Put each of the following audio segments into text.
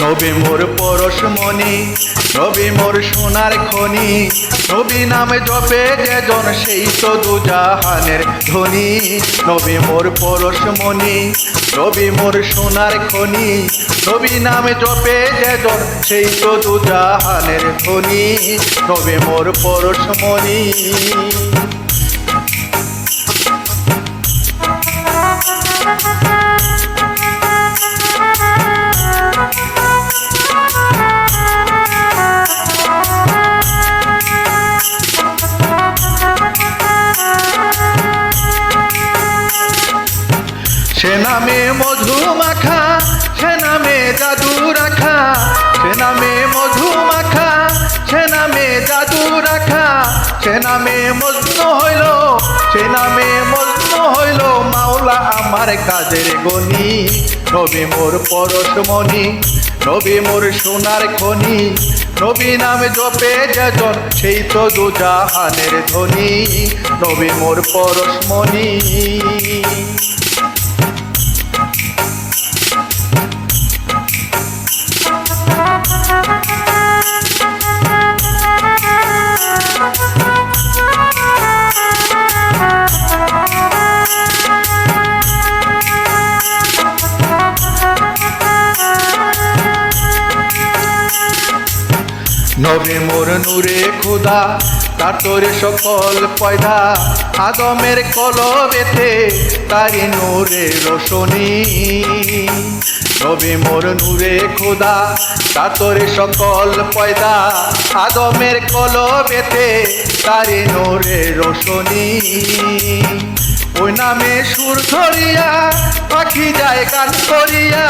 নবী মোর পরশমণি নবী মোর সোনার খনি, নবী নামে জপে যেজন সেই তো দুজাহানের ধনী। নবী মোর পরশমণি নবী মোর সোনার খনি, নবী নামে জপে যেজন সেই তো দুজাহানের ধনী। নবী মোর পরশমণি সে নামে মধু মাখা সে নামে জাদু রাখা সে নামে মধু মাখা সে নামে জাদু রাখা সে নামে মজনু হইল, সে নামে মজনু হইল মাওলা আমার কাজের গনি নবী মোর পরশমণি, নবী মোর সোনার খনি। নবী নামে জপে যেজন, সেই তো দুজাহানের ধনী। নবী মোর পরশমণি। নবী মোর নূরে খুদা তার তোরে সকল পয়দা। আদমের কলবেতে তারি নূরে রোশনী। নবী মোর নূরে খুদা তার তোরে সকল পয়দা। আদমের কলবেতে তারি নূরে রোশনী। ওই নামে সুর ধরিয়া পাখি যায় গান করিয়া,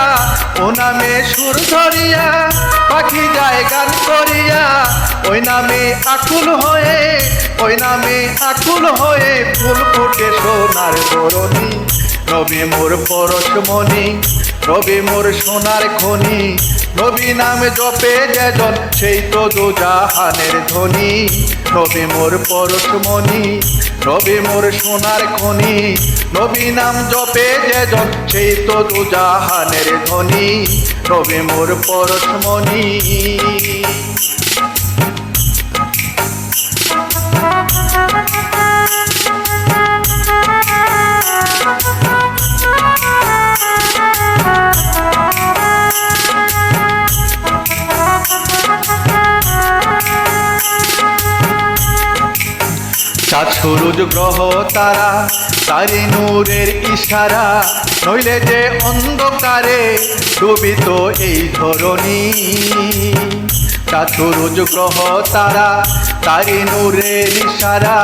ও নামে সুর ধরিয়া, পাখি যায় গান করিয়া, ওই নামে আকুল হয়ে, ওই নামে আকুল হয়ে ফুল ফুটে সোনার তরণী নবী মোর পরশমণি নবী মোর সোনার খনি, নবী নামে জপে যেজন, সেই তো দুজাহানের ধনী নবী মোর পরশমণি নবী মোর সোনার খনি। নবী নাম জপে যে সেই তো দুজাহানের ধনী নবী মোর পরশমণি। সূরজ গ্রহ তারা, তারি নূরের ইশারা, নইলে যে অন্ধকারে ডুবিত এই ধরণী। চাঁদ সূরজ গ্রহ তারা, তারি নূরের ইশারা,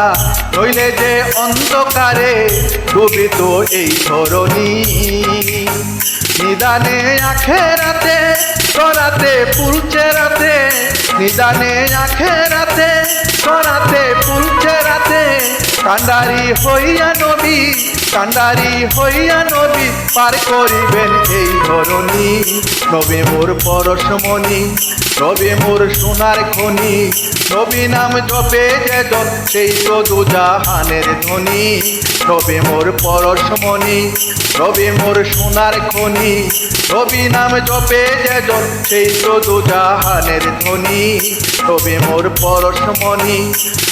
নইলে যে অন্ধকারে ডুবিত এই ধরণী। নিদানে আখেরাতে করাতে পুলছে রাতে, নিদানে আখেরাতে রাতে কান্ডারি হইয়া নবী কান্ডারি হইয়া নবী পার করিবেন এই ধরণী। নবী মোর পরশমণি, নবী মোর সোনার খনি। নবী নাম জপে যেজন সেই তো দুজাহানের ধনী নবী মোর পরশমণি, নবী মোর সোনার খনি। নবী নাম জপে যেজন সেই তো দুজাহানের ধনী নবী মোর পরশমণি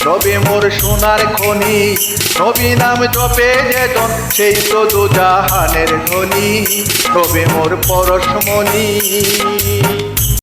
সবে মোর সোনার খনি। নবী নাম জপে যেজন সেই তো দুজাহানের ধনী সবে মোর পরশমণি।